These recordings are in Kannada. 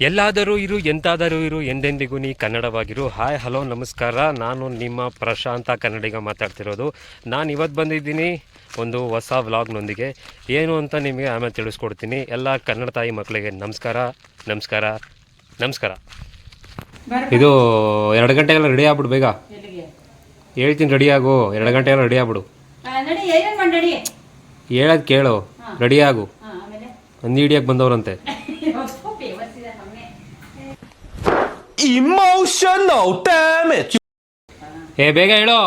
ಎಲ್ಲಾದರೂ ಇರು ಎಂತಾದರೂ ಇರು ಎಂದೆಂದಿಗೂ ನೀ ಕನ್ನಡವಾಗಿರು. ಹಾಯ್ ಹಲೋ ನಮಸ್ಕಾರ. ನಾನು ನಿಮ್ಮ ಪ್ರಶಾಂತ ಕನ್ನಡಿಗ ಮಾತಾಡ್ತಿರೋದು. ನಾನು ಇವತ್ತು ಬಂದಿದ್ದೀನಿ ಒಂದು ಹೊಸ ವ್ಲಾಗ್ನೊಂದಿಗೆ. ಏನು ಅಂತ ನಿಮಗೆ ಆಮೇಲೆ ತಿಳಿಸ್ಕೊಡ್ತೀನಿ. ಎಲ್ಲ ಕನ್ನಡ ತಾಯಿ ಮಕ್ಕಳಿಗೆ ನಮಸ್ಕಾರ ನಮಸ್ಕಾರ ನಮಸ್ಕಾರ. ಇದು ಎರಡು ಗಂಟೆಗೆಲ್ಲ ರೆಡಿ ಆಗ್ಬಿಡು ಬೇಗ. ಹೇಳ್ತೀನಿ ರೆಡಿ ಆಗು. ಎರಡು ಗಂಟೆಗೆಲ್ಲ ರೆಡಿ ಆಗ್ಬಿಡು. ಹೇಳೋದು ಕೇಳು. ರೆಡಿ ಆಗು. ಅಂದಿ ಹಿಡಿಯಕ್ಕೆ ಬಂದವ್ರಂತೆ. emotional damage. ಏ ಬೇಗ ಹೇಳು.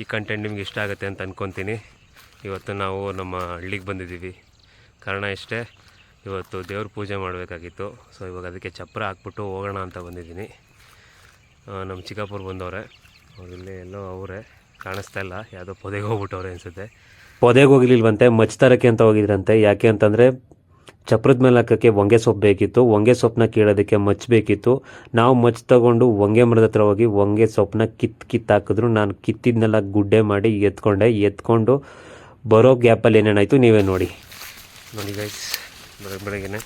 ಈ ಕಂಟೆಂಟ್ ನಿಮ್ಗೆ ಇಷ್ಟ ಆಗುತ್ತೆ ಅಂತ ಅಂದ್ಕೊತೀನಿ ಇವತ್ತು ನಾವು ನಮ್ಮ ಹಳ್ಳಿಗೆ ಬಂದಿದ್ದೀವಿ. ಕಾರಣ ಇಷ್ಟೇ ಇವತ್ತು ದೇವ್ರ ಪೂಜೆ ಮಾಡಬೇಕಾಗಿತ್ತು. ಸೊ ಇವಾಗ ಅದಕ್ಕೆ ಚಪ್ಪರ ಹಾಕ್ಬಿಟ್ಟು ಹೋಗೋಣ ಅಂತ ಬಂದಿದ್ದೀನಿ. ನಮ್ಮ ಚಿಕ್ಕಪ್ಪರು ಬಂದವ್ರೆ. ಅವ್ರಿಲ್ಲೇ ಎಲ್ಲೋ ಅವರೇ. ಕಾಣಿಸ್ತಾ ಇಲ್ಲ. ಯಾವುದೋ ಪೊದೆಗೆ ಹೋಗ್ಬಿಟ್ಟವ್ರೆ ಅನಿಸುತ್ತೆ. ಪೊದೆಗೆ ಹೋಗಲಿಲ್ವಂತೆ ಮಚ್ ತರಕ್ಕೆ ಅಂತ ಹೋಗಿದ್ರಂತೆ. ಯಾಕೆ ಅಂತಂದರೆ ಚಪ್ರದ ಮೇಲೆ ಹಾಕೋಕ್ಕೆ ಹೊಂಗೆ ಸೊಪ್ಪು ಬೇಕಿತ್ತು. ಹೊಂಗೆ ಸೊಪ್ಪನ್ನ ಕೀಳೋದಕ್ಕೆ ಮಚ್ ಬೇಕಿತ್ತು. ನಾವು ಮಚ್ ತಗೊಂಡು ಹೊಂಗೆ ಮರದ ಹತ್ರ ಹೋಗಿ ಹೊಂಗೆ ಸೊಪ್ಪನ್ನ ಕಿತ್ತು ಕಿತ್ತು ಹಾಕಿದ್ರು. ನಾನು ಕಿತ್ತಿದ್ನೆಲ್ಲ ಗುಡ್ಡೆ ಮಾಡಿ ಎತ್ಕೊಂಡೆ. ಎತ್ಕೊಂಡು ಬರೋ ಗ್ಯಾಪಲ್ಲಿ ಏನೇನಾಯಿತು ನೀವೇ ನೋಡಿ. ನೋಡಿ ಗೈಸ್ ಬೆಳಗ್ಗೆ ಬೆಳಗ್ಗೆನೆ.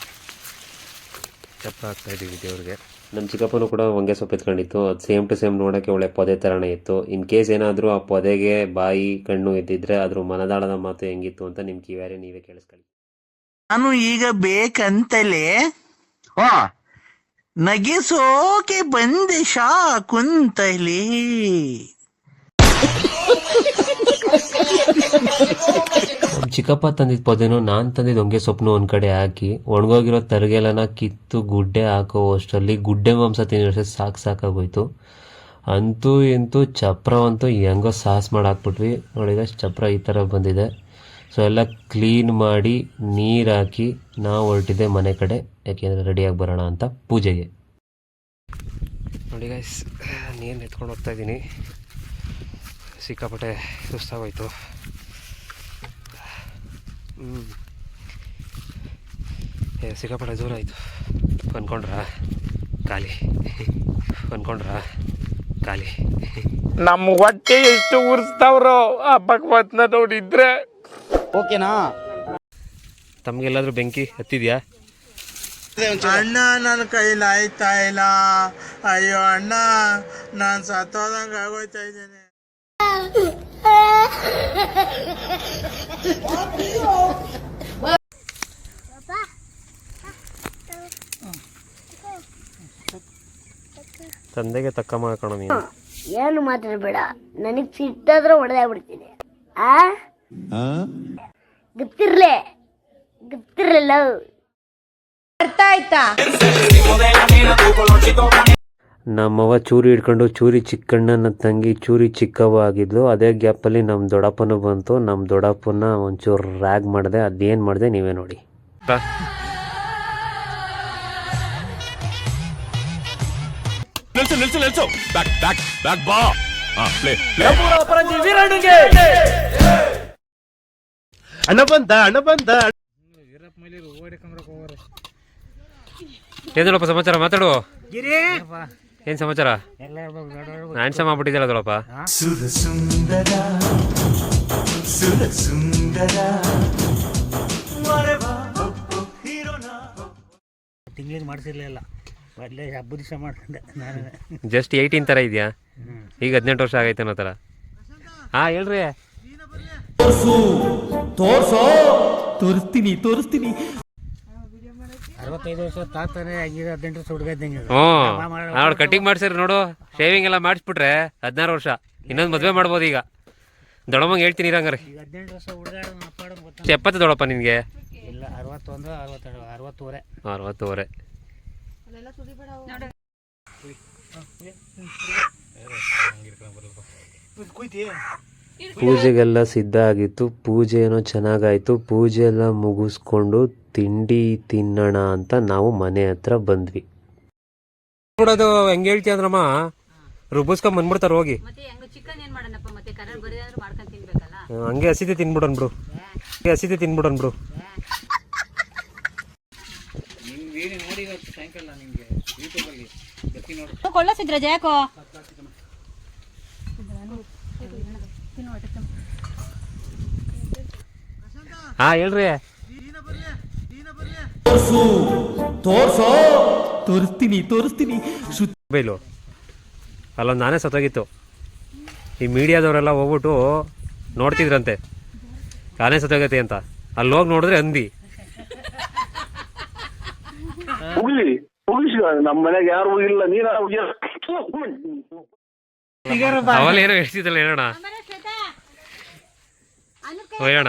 ಚಪ್ಪ ಹಾಕ್ತಾ ಇದ್ದೀವಿ ದೇವ್ರಿಗೆ. ನಮ್ಮ ಚಿಕ್ಕಪ್ಪನೂ ಕೂಡ ಹೊಂಗೆ ಸೊಪ್ಪು ಎತ್ಕೊಂಡಿತ್ತು. ಅದು ಸೇಮ್ ಟು ಸೇಮ್ ನೋಡೋಕ್ಕೆ ಒಳ್ಳೆ ಪೊದೆ ಥರನೇ ಇತ್ತು. ಇನ್ ಕೇಸ್ ಏನಾದರೂ ಆ ಪೊದೆಗೆ ಬಾಯಿ, ಕಣ್ಣು ಇದ್ದಿದ್ರೆ ಅದ್ರ ಮನದಾಳದ ಮಾತು ಹೆಂಗಿತ್ತು ಅಂತ ನಿಮ್ಮ ಕಿವ್ಯಾರೆ ನೀವೇ ಕೇಳಿಸ್ಕೊಳ್ಳಿ. ನಾನು ಈಗ ಬೇಕಂತಲೇ, ಹಾ, ನಗಿಸೋಕೆ ಬಂದೆ ಶಾ ಕುಂತಲೇ ಚಿಕ್ಕಪ್ಪ ತಂದಿದ್ ಪೊದೆನು ನಾನು ತಂದಿದ್ ಹೊಂಗೆ ಸೊಪ್ಪನ್ನು ಒಂದ್ ಕಡೆ ಹಾಕಿ, ಒಣಗೋಗಿರೋ ತರಗೆಲನ ಕಿತ್ತು ಗುಡ್ಡೆ ಹಾಕೋ ಅಷ್ಟರಲ್ಲಿ ಗುಡ್ಡೆ ಮಾಂಸ ತಿನ್ನೋಷ್ಟೇ ಸಾಕು ಸಾಕಾಗೋಯ್ತು. ಅಂತೂ ಇಂತೂ ಚಪ್ರವಂತೂ ಹೆಂಗೋ ಸಾಸ್ ಮಾಡಿ ಹಾಕ್ಬಿಟ್ವಿ ನೋಡಿದ ಚಪ್ರ ಈ ಥರ ಬಂದಿದೆ. ಸೊ ಎಲ್ಲ ಕ್ಲೀನ್ ಮಾಡಿ ನೀರು ಹಾಕಿ ನಾವು ಹೊರಟಿದ್ದೆ ಮನೆ ಕಡೆ. ಯಾಕೆಂದರೆ ರೆಡಿಯಾಗಿ ಬರೋಣ ಅಂತ ಪೂಜೆಗೆ. ನೋಡಿ ಗೈಸ್ ನೀರು ಎತ್ಕೊಂಡು ಹೋಗ್ತಾ ಇದ್ದೀನಿ ಸಿಕ್ಕಾಪಟ್ಟೆ ಸುಸ್ತಾಗೋಯ್ತು. ಹ್ಞೂ ಏ ಸಿಕ್ಕಾಪಟ್ಟೆ ದೂರ ಆಯಿತು ಅಂದ್ಕೊಂಡ್ರ ಖಾಲಿ. ಅಂದ್ಕೊಂಡ್ರ ಖಾಲಿ. ನಮ್ಮ ಹೊಟ್ಟೆ ಎಷ್ಟು ಉರ್ಸ್ತಾವ್ರೋ ಆ ಭಗವತ್ನ ನೋಡಿದ್ರೆ. ಓಕೆನಾ? ತಮಗೆಲ್ಲಾದ್ರೂ ಬೆಂಕಿ ಹತ್ತಿದ್ಯಾ? ಅಣ್ಣ ನನ್ನ ಕೈಲಾಯ್ತಾ ಆಯ್ತಾ ಇಲ್ಲ. ಅಯ್ಯೋ ಅಣ್ಣ ನಾನು ಸತ್ತೋದಂಗೆ ಆಗೋಯ್ತಾ ಇದ್ದೇನೆ. ತಂದೆಗೆ ತಕ್ಕ ಮಾಡ್ಕೊಳ ನೀನು. ಏನು ಮಾತಾಡಬೇಡ. ನನಗ್ ಸಿಟ್ಟಾದ್ರೆ ಬಿಡ್ತೀನಿ ಆ? ಗೊತ್ತಿರ್ಲೆ? ಗೊತ್ತಿರಲ್ಲ. ಅರ್ಥ ಆಯ್ತಾ? ನಮ್ಮವ್ವ ಚೂರಿ ಹಿಡ್ಕೊಂಡು ಚೂರಿ ಚಿಕ್ಕಣ್ಣನ ತಂಗಿ ಚೂರಿ ಚಿಕ್ಕವ್ವ ಆಗಿದ್ಲು ಅದೇ ಗ್ಯಾಪಲ್ಲಿ ನಮ್ಮ ದೊಡ್ಡಪ್ಪನೂ ಬಂತು. ನಮ್ಮ ದೊಡ್ಡಪ್ಪನ ಒಂಚೂರು ರ್ಯಾಗ್ ಮಾಡಿದೆ. ಅದೇನು ಮಾಡಿದೆ ನೀವೇ ನೋಡಿ. ನಿಲ್ಸು ನಿಲ್ಸು ನಿಲ್ಸು. ಬ್ಯಾಕ್ ಬ್ಯಾಕ್ ಬ್ಯಾಕ್ ಬಾ. ಸಮಾಚಾರ? ಏನ್ ಸಮಾಚಾರ ಮಾತಾಡು ಏನ್ ಸಮಾಚಾರ ಹ್ಯಾಂಡ್ಸ ಮಾಡ್ಬಿಟ್ಟಿದ್ದಲ್ಲ ದೊಡ್ಡಪ್ಪ. ತಿಂಗಳಿಗೆ ಮಾಡಿಸಿರ್ಲಿಲ್ಲ ಮೊದಲೇ ಹಬ್ಬದ ದಿವಸ ಮಾಡ್ಕೊಂಡೆ ನಾನು. ಜಸ್ಟ್ ಏಯ್ಟೀನ್ ಥರ ಇದೆಯಾ? ಈಗ ಹದಿನೆಂಟು ವರ್ಷ ಆಗೈತೆ ಅನ್ನೋ ಥರ ಹಾಂ ಹೇಳ್ರಿ. ತೋರಿಸ್ತೀನಿ ತೋರಿಸ್ತೀನಿ. ಅರವತ್ತೈದು ವರ್ಷ ತಾತಾನೆ ಹಂಗಿದೆ ಹದಿನೆಂಟು ವರ್ಷ ಹುಡುಗ ಇದ್ದಂಗೆ ಕಟಿಂಗ್ ಮಾಡ್ಸಿರಿ ನೋಡು ಶೇವಿಂಗ್ ಎಲ್ಲ ಮಾಡಿಸ್ಬಿಟ್ರೆ ಹದಿನಾರು ವರ್ಷ ಇನ್ನೊಂದು ಮದುವೆ ಮಾಡ್ಬೋದು ಈಗ. ದೊಡ್ಡಮ್ಮಂಗೆ ಹೇಳ್ತೀನಿ ಇರಂಗಾರೆ. ಈಗ ಹದಿನೆಂಟು ವರ್ಷ ಹುಡುಗ ಅಪ್ಪಾಡೋದು ಗೊತ್ತಾ ಎಷ್ಟು ಎಪ್ಪತ್ತು ದೊಡಪ್ಪ ನಿನಗೆ? ಇಲ್ಲ ಅರವತ್ತೊಂದು ಅರವತ್ತೆರಡು ಅರವತ್ತೂವರೆ. ಅರವತ್ತುವರೆ. ಪೂಜೆಗೆಲ್ಲ ಸಿದ್ಧ ಆಗಿತ್ತು ಪೂಜೆ ಏನೋ ಚೆನ್ನಾಗಾಯ್ತು ಪೂಜೆ ಎಲ್ಲ ಮುಗಿಸ್ಕೊಂಡು ತಿಂಡಿ ತಿನ್ನೋಣ ಅಂತ ನಾವು ಮನೆ ಹತ್ರ ಬಂದ್ವಿ. ನೋಡೋದು ಹೆಂಗೆ ಹೇಳ್ತಿ ಅಂದ್ರಮ್ಮ? ರುಬ್ಬಿಸ್ಕೊಂಡ್ ಬಂದ್ಬಿಡ್ತಾರ ಹೋಗಿ. ಮತ್ತೆ ಹೆಂಗ ಚಿಕನ್ ಏನ್ ಮಾಡೋಣಪ್ಪ ಮತ್ತೆ? ಕಲರ್ ಬರೀ ಆದ್ರೂ ಮಾಡ್ಕೊಂಡ್ ತಿನ್ಬೇಕಲ್ಲ? ಹಂಗೆ ಹಸಿದೆ ತಿನ್ಬಿಡೋಣ ಬಿಡು ಹಂಗೆ ಹಸಿದೆ ತಿನ್ಬಿಡೋಣ ಬಿಡು ಸಾಯಂಕಾಲ ನಿಮಗೆ ತೋರ್ಸೋ. ಹೇಳ್ರಿ ತೋರಿಸ್ತೀನಿ ತೋರಿಸ್ತೀನಿ. ಮೊಬೈಲು. ಅಲ್ಲೊಂದು ನಾನೇ ಸತ್ತೋಗಿತ್ತು. ಈ ಮೀಡಿಯಾದವರೆಲ್ಲ ಹೋಗ್ಬಿಟ್ಟು ನೋಡ್ತಿದ್ರಂತೆ. ನಾನೇ ಸತ್ತೋಗೈತೆ ಅಂತ. ಅಲ್ಲಿ ಹೋಗಿ ನೋಡಿದ್ರೆ ಅಂದಿ. ನಮ್ಮ ಮನೆಗೆ ಯಾರು ಇಲ್ಲ ನೀನ ಅವಲ್ಲಿ ಏನೋ ಹೇಳ್ತಿದ್ದಲ್ಲ ಹೇಳೋಣ. ಹೇಳೋಣ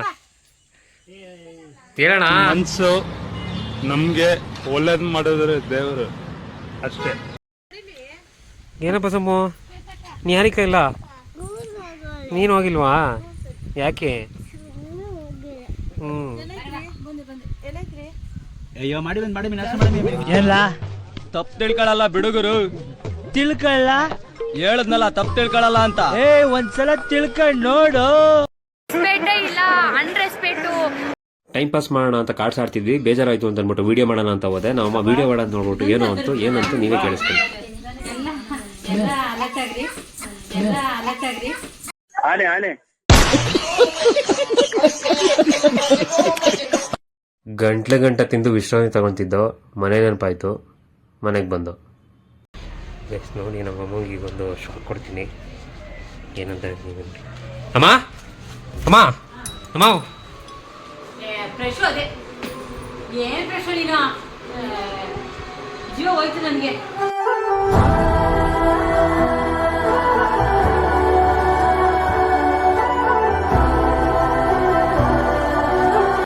ಹೇಳೋಣ ಮನ್ಸು ನಮ್ಗೆ ಒಳ್ಳೇದ್ ಮಾಡಿದ್ರೆ ದೇವರು ಅಷ್ಟೇ. ಏನಪ್ಪ ಸಮ್ಮು? ನೀ ಯಾರಿಕ ಇಲ್ಲ? ನೀನು ಹೋಗಿಲ್ವಾ? ಯಾಕೆ? ಹ್ಞೂ ಅಯ್ಯೋ ಮಾಡಿ ಬಂದ್ ಮಾಡಿ ಎಲ್ಲ ತಪ್ಪು ತಿಳ್ಕೊಳಲ್ಲ ಬಿಡುಗರು. ತಿಳ್ಕೊಳ್ಳ ಹೇಳದ್ನಲ್ಲ ತಪ್ಪು ತಿಳ್ಕೊಳಲ್ಲ ಅಂತ. ಏ ಒಂದ್ಸಲ ತಿಳ್ಕೊಂಡ್ ನೋಡು. ಟೈಮ್ ಪಾಸ್ ಮಾಡೋಣ ಅಂತ ಕಾರ್ಡ್ಸ್ ಆಡ್ತಿದ್ವಿ. ಬೇಜಾರಾಯ್ತು ಅಂತ ಅಂದ್ಬಿಟ್ಟು ವಿಡಿಯೋ ಮಾಡೋಣ ಅಂತ ಹೋದೆ. ನಮ್ಮ ವಿಡಿಯೋ ಮಾಡೋದು ನೋಡ್ಬಿಟ್ಟು ಏನು ಅಂತು ಏನಂತ ನೀವೇ ಕೇಳಿಸ್ತೀನಿ ಗಂಟ್ಲೆ ಗಂಟೆ ತಿಂದು ವಿಶ್ರಾಂತಿ ತಗೊತಿದ್ದೋ ಮನೆ ನೆನಪಾಯ್ತು. ಮನೆಗೆ ಬಂದು. ನೆಕ್ಸ್ಟ್ ನೋಡಿ ನಮ್ಮ ಅಮ್ಮಂಗೆ ಈಗ ಒಂದು ಶಾಕ್ ಕೊಡ್ತೀನಿ. ಏನಂತ ಹೇಳ್ತೀನಿ ಅಮ್ಮ? ಅಮ್ಮ? ಅಮ್ಮ ಫ್ರೆಶ್ ಅದೇ. ಏನ್ ಫ್ರೆಶು ನೀನು? ಜೀವ ಹೋಯ್ತು ನನಗೆ.